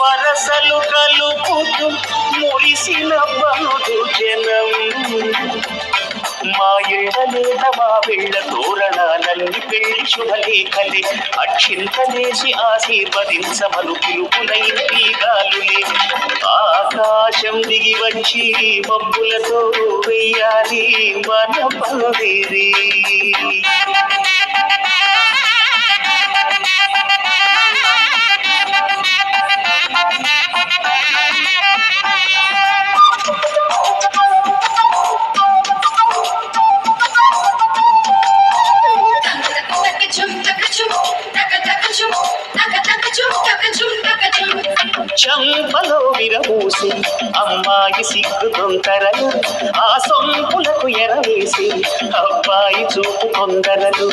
వరసలు కలుపుతూ మురిసిన బంధు జనం. మా ఇళ్ళలేద మా వెళ్ళ తోరణాలన్నీ పెళ్ళి శుభలేఖలే. అక్షింతలేసి ఆశీర్వదించమను పిలుపులైన తీగాలులే ఆకాశం దిగి వచ్చి మబ్బులతో వెయ్యాలి మన పందిరి చంపలో విరమూసి అమ్మాయి సిగ్గు తొందరలు ఆ సొంపులకు ఎరవేసి అబ్బాయి చూపు తొందరలు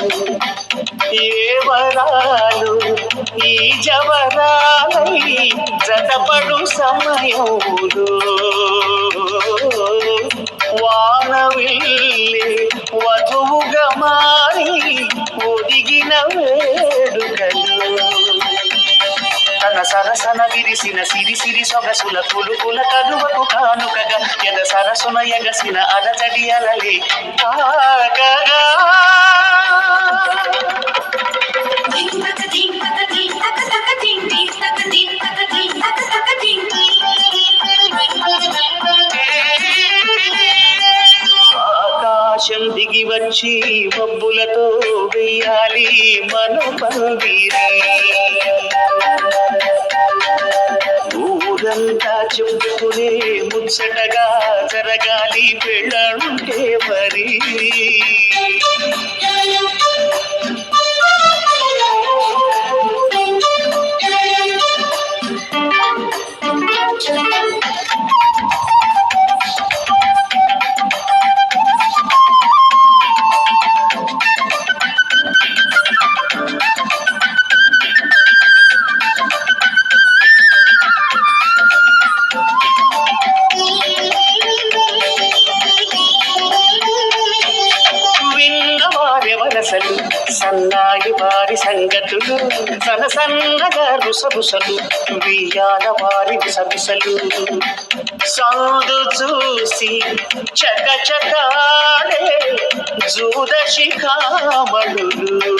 ఏవరాలు ఈ జవరాలై జతపడు సమయములు. వానవిల్లి వధువుగా మారి ఒదిగిన వేడుకలు. సరసన విరిసిన సిరి సిరి సొగసుల పులుపుల కనువకు కానుకగా ఎద సరసున ఎగసిన అలజడి అలలే ఆగగా ఆకాశం దిగి వచ్చి మబ్బులతో వేయాలి మన పందిరి అంతా చెప్పుకునే ముచ్చటగా జరగాలి పెళ్ళంటే మరి. వారెవరసలు సన్నాయి వారి సంగతులు సన సన్నగా రుసరుసలు వియ్యాల వారి విసరుసలు సందు చూసి చక చకాడే జూద శిఖామణులు